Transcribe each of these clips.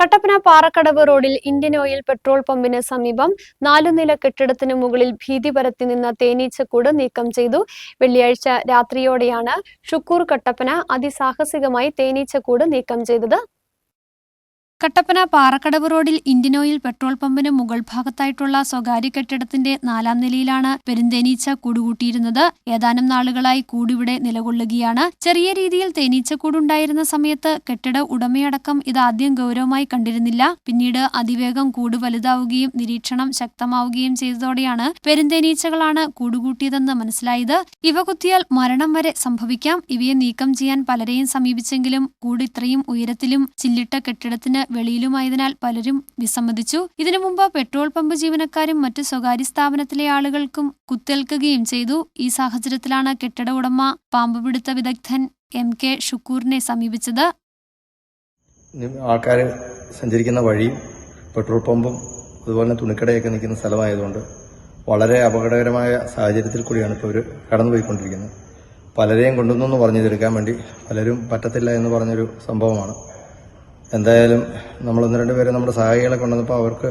കട്ടപ്പന പാറക്കടവ് റോഡിൽ Indian oil petrol പമ്പിന് സമീപം നാലുനില കെട്ടിടത്തിന് മുകളിൽ ഭീതി പരത്തി നിന്ന തേനീച്ചക്കൂട് നീക്കം ചെയ്തു. വെള്ളിയാഴ്ച രാത്രിയോടെയാണ് ഷുക്കൂർ കട്ടപ്പന അതിസാഹസികമായി തേനീച്ചക്കൂട് നീക്കം ചെയ്തത്. കട്ടപ്പന പാറക്കടവ് റോഡിൽ ഇന്ത്യൻ ഓയിൽ പെട്രോൾ പമ്പിന് മുകൾ ഭാഗത്തായിട്ടുള്ള സ്വകാര്യ കെട്ടിടത്തിന്റെ നാലാം നിലയിലാണ് പെരുന്തേനീച്ച കൂടുകൂട്ടിയിരുന്നത്. ഏതാനും നാളുകളായി കൂടിവിടെ നിലകൊള്ളുകയാണ്. ചെറിയ രീതിയിൽ തേനീച്ചക്കൂടുണ്ടായിരുന്ന സമയത്ത് കെട്ടിട ഉടമയടക്കം ഇത് ആദ്യം ഗൗരവമായി കണ്ടിരുന്നില്ല. പിന്നീട് അതിവേഗം കൂട് വലുതാവുകയും നിരീക്ഷണം ശക്തമാവുകയും ചെയ്തതോടെയാണ് പെരുന്തേനീച്ചകളാണ് കൂടുകൂട്ടിയതെന്ന് മനസ്സിലായത്. ഇവ കുത്തിയാൽ മരണം വരെ സംഭവിക്കാം. ഇവയെ നീക്കം ചെയ്യാൻ പലരെയും സമീപിച്ചെങ്കിലും കൂട് ഇത്രയും ഉയരത്തിലും ചില്ലിട്ട കെട്ടിടത്തിന് വെളിയിലുമായതിനാൽ പലരും വിസമ്മതിച്ചു. ഇതിനു മുമ്പ് പെട്രോൾ പമ്പ് ജീവനക്കാരും മറ്റ് സ്വകാര്യ സ്ഥാപനത്തിലെ ആളുകൾക്കും കുത്തേൽക്കുകയും ചെയ്തു. ഈ സാഹചര്യത്തിലാണ് കെട്ടിട ഉടമ പാമ്പുപിടുത്ത വിദഗ്ധൻ എം കെ ഷുക്കൂറിനെ സമീപിച്ചത്. ആൾക്കാർ സഞ്ചരിക്കുന്ന വഴിയും പെട്രോൾ പമ്പും അതുപോലെ തന്നെ തുണിക്കടയൊക്കെ നിൽക്കുന്ന സ്ഥലമായതുകൊണ്ട് വളരെ അപകടകരമായ സാഹചര്യത്തിൽ കൂടിയാണ് ഇപ്പോൾ ഇവർ കടന്നുപോയിക്കൊണ്ടിരിക്കുന്നത്. പലരെയും കൊണ്ടുവന്നു പറഞ്ഞു തീർക്കാൻ വേണ്ടി പലരും പറ്റത്തില്ല എന്ന് പറഞ്ഞൊരു സംഭവമാണ്. എന്തായാലും നമ്മൾ ഒന്ന് രണ്ട് പേരെ നമ്മുടെ സഹായികളെ കൊണ്ടുവന്നപ്പോൾ അവർക്ക്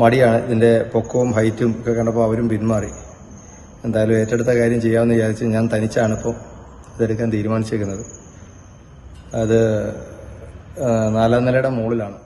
മടിയാണ്. ഇതിന്റെ പൊക്കവും ഹൈറ്റും ഒക്കെ കണ്ടപ്പോൾ അവരും പിന്മാറി. എന്തായാലും ഏറ്റെടുത്ത കാര്യം ചെയ്യാമെന്ന് വിചാരിച്ച് ഞാൻ തനിച്ചാണ് ഇപ്പോൾ ഇതെടുക്കാൻ തീരുമാനിച്ചേക്കുന്നത്. അത് നാലാം നിലയുടെ മുകളിലാണ്.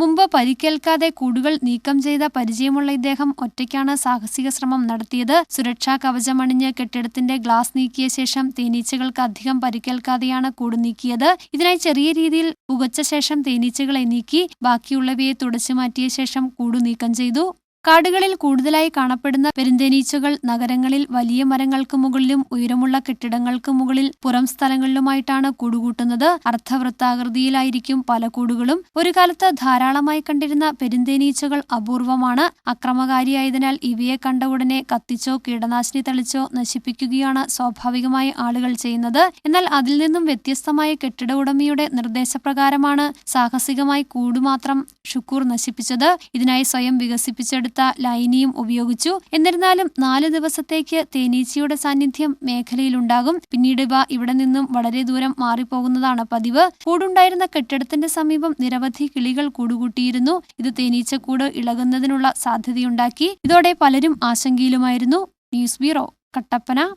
മുമ്പ് പരിക്കേൽക്കാതെ കൂടുകൾ നീക്കം ചെയ്ത പരിചയമുള്ള ഇദ്ദേഹം ഒറ്റയ്ക്കാണ് സാഹസിക ശ്രമം നടത്തിയത്. സുരക്ഷാ കവചമണിഞ്ഞ് കെട്ടിടത്തിന്റെ ഗ്ലാസ് നീക്കിയ ശേഷം തേനീച്ചകൾക്ക് അധികം പരിക്കേൽക്കാതെയാണ് കൂട് നീക്കിയത്. ഇതിനായി ചെറിയ രീതിയിൽ പുകച്ച ശേഷം തേനീച്ചകളെ നീക്കി ബാക്കിയുള്ളവയെ തുടച്ചു മാറ്റിയ ശേഷം കൂടു നീക്കം ചെയ്തു. കാടുകളിൽ കൂടുതലായി കാണപ്പെടുന്ന പെരുന്തേനീച്ചകൾ നഗരങ്ങളിൽ വലിയ മരങ്ങൾക്ക് മുകളിലും ഉയരമുള്ള കെട്ടിടങ്ങൾക്ക് മുകളിൽ പുറം സ്ഥലങ്ങളിലുമായിട്ടാണ് കൂടുകൂട്ടുന്നത്. അർദ്ധവൃത്താകൃതിയിലായിരിക്കും പല കൂടുകളും. ഒരു കാലത്ത് ധാരാളമായി കണ്ടിരുന്ന പെരുന്തേനീച്ചകൾ അപൂർവമാണ്. അക്രമകാരിയായതിനാൽ ഇവയെ കണ്ട ഉടനെ കത്തിച്ചോ കീടനാശിനി തളിച്ചോ നശിപ്പിക്കുകയാണ് സ്വാഭാവികമായി ആളുകൾ ചെയ്യുന്നത്. എന്നാൽ അതിൽ നിന്നും വ്യത്യസ്തമായ കെട്ടിട ഉടമയുടെ നിർദ്ദേശപ്രകാരമാണ് സാഹസികമായി കൂടുമാത്രം ഷുക്കൂർ നശിപ്പിച്ചത്. ഇതിനായി സ്വയം വികസിപ്പിച്ചെടുത്ത ലൈനിയും ഉപയോഗിച്ചു. എന്നിരുന്നാലും നാല് ദിവസത്തേക്ക് തേനീച്ചയുടെ സാന്നിധ്യം മേഖലയിലുണ്ടാകും. പിന്നീട് ഇവ ഇവിടെ നിന്നും വളരെ ദൂരം മാറിപ്പോകുന്നതാണ് പതിവ്. കൂടുണ്ടായിരുന്ന കെട്ടിടത്തിന്റെ സമീപം നിരവധി കിളികൾ കൂടുകൂട്ടിയിരുന്നു. ഇത് തേനീച്ചക്കൂട് ഇളകുന്നതിനുള്ള സാധ്യതയുണ്ടാക്കി. ഇതോടെ പലരും ആശങ്കയിലുമായിരുന്നു. News bureau Kattappana.